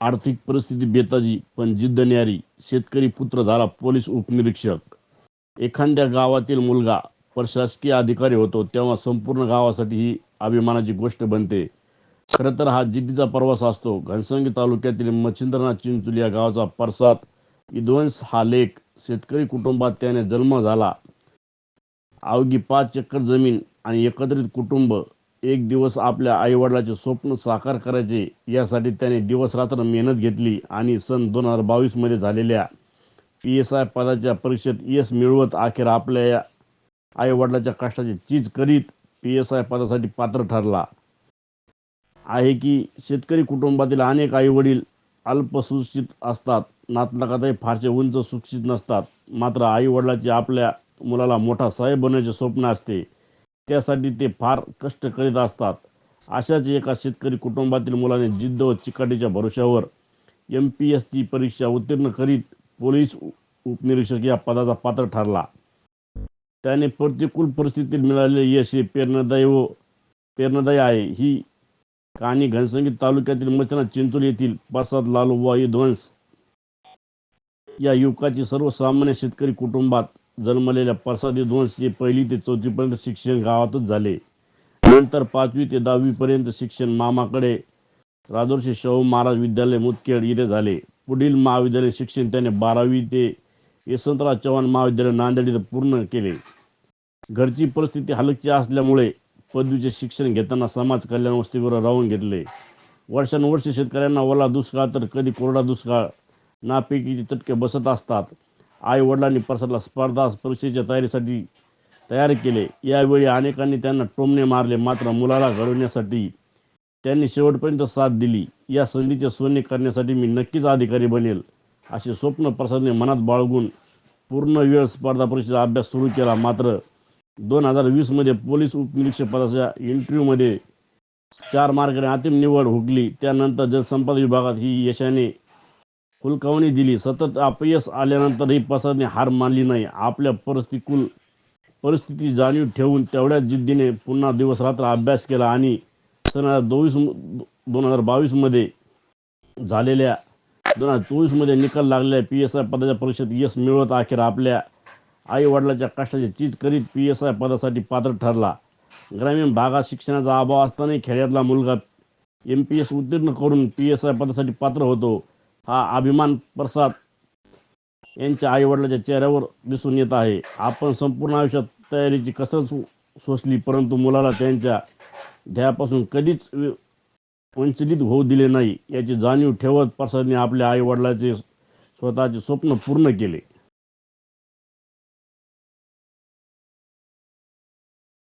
आर्थिक परिस्थिती बेताजी पण जिद्द न्यारी. शेतकरी पुत्र झाला पोलीस उपनिरीक्षक. एखाद्या गावातील मुलगा प्रशासकीय अधिकारी होतो तेव्हा संपूर्ण गावासाठी ही अभिमानाची गोष्ट बनते. खरं तर हा जिद्दीचा प्रवास असतो. घनसंगी तालुक्यातील मच्छिंद्रनाथ चिंचुली या गावाचा परसात विध्वंस हा लेख शेतकरी कुटुंबात त्याने जन्म झाला. अवघी पाच एकर जमीन आणि एकत्रित कुटुंब एक दिवस आपल्या आईवडिलाचे स्वप्न साकार करायचे यासाठी त्याने दिवस रात्र मेहनत घेतली आणि सन दोन हजार बावीसमध्ये झालेल्या पी एस आय पदाच्या परीक्षेत यश मिळवत अखेर आपल्या या आईवडिलाच्या कष्टाची चीज करीत पी एस आय पदासाठी पात्र ठरला. आहे की शेतकरी कुटुंबातील अनेक आईवडील अल्पसुशिक्षित असतात नातलकातही फारसे उंच सुशिक्षित नसतात मात्र आईवडिलाचे आपल्या मुलाला मोठा साहेब बनण्याचे स्वप्न असते. त्यासाठी ते फार कष्ट करीत असतात. अशाच एका शेतकरी कुटुंबातील मुलाने जिद्द व चिकाटीच्या भरोश्यावर एम पी एस ची परीक्षा उत्तीर्ण करीत पोलीस उपनिरीक्षक या पदाचा पात्र ठरला. त्याने प्रतिकूल परिस्थितीत मिळालेले यश हे प्रेरणादायी व प्रेरणादायी आहे. ही कहाणी घनसंगीत तालुक्यातील मचना चिंचोल येथील प्रसाद लालूबाई ध्वंस या युवकाची सर्वसामान्य शेतकरी कुटुंबात जन्मलेल्या प्रसादी दोनशे पहिली ते चौथीपर्यंत शिक्षण गावातच झाले. नंतर पाचवी ते दहावीपर्यंत शिक्षण मामाकडे. राजर्षी शाहू महाराज विद्यालय मुदखेड येथे झाले. पुढील महाविद्यालय शिक्षण त्याने बारावी ते यशवंतराव चव्हाण महाविद्यालय नांदेड येथे पूर्ण केले. घरची परिस्थिती हलकची असल्यामुळे पदवीचे शिक्षण घेताना समाज कल्याण वस्तीवर राहून घेतले. वर्षानुवर्षे शेतकऱ्यांना ओला दुष्काळ तर कधी कोरडा दुष्काळ नापिकीचे चटके बसत असतात. आई वडिलांनी स्पर्धा परीक्षेच्या तयारीसाठी तयार केले. यावेळी अनेकांनी त्यांना टोमणे मारले. मात्र मुलाला घडवण्यासाठी त्यांनी शेवटपर्यंत साथ दिली. या संधीचे सोने करण्यासाठी मी नक्कीच अधिकारी बनेल असे स्वप्न प्रसादने मनात बाळगून पूर्ण वेळ स्पर्धा परीक्षेचा अभ्यास सुरू केला. मात्र दोन हजार वीसमध्ये पोलीस उपनिरीक्षक पदाच्या इंटरव्ह्यूमध्ये चार मार्गाने अंतिम निवड हुकली. त्यानंतर जलसंपदा विभागात ही यशाने हुलकावणी दिली. सतत अपयश आल्यानंतरही प्रसादने हार मानली नाही. आपल्या परिस्थितीकुल परिस्थिती जाणीव ठेवून तेवढ्याच जिद्दीने पुन्हा दिवस रात्र अभ्यास केला आणि सन हजार दोवीस दोन हजार बावीसमध्ये झालेल्या दोन हजार चोवीसमध्ये निकाल लागलेल्या पी एस आय पदाच्या परीक्षेत यश मिळवत अखेर आपल्या आई वडिलाच्या कष्टाची चीज करीत पी एस आय पदासाठी पात्र ठरला. ग्रामीण भागात शिक्षणाचा अभाव असतानाही खेड्यातला मुलगा एम पी एस उत्तीर्ण करून पी एस आय पदासाठी पात्र होतो. हा अभिमान प्रसाद यांच्या आईवडिलाच्या चेहऱ्यावर दिसून येत आहे. आपण संपूर्ण आयुष्यात तयारीची कसरत सोसली परंतु मुलाला त्यांच्या ध्येयापासून कधीच वंचलित वंचित होऊ दिले नाही याची जाणीव ठेवत प्रसादने आपल्या आई वडिलाचे स्वतःचे स्वप्न पूर्ण केले.